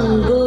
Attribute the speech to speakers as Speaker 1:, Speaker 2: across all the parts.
Speaker 1: i'm Mango.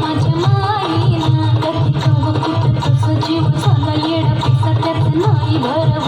Speaker 2: माझ्या माईना जीव झाला येडा पिसा त्यात नाही भरव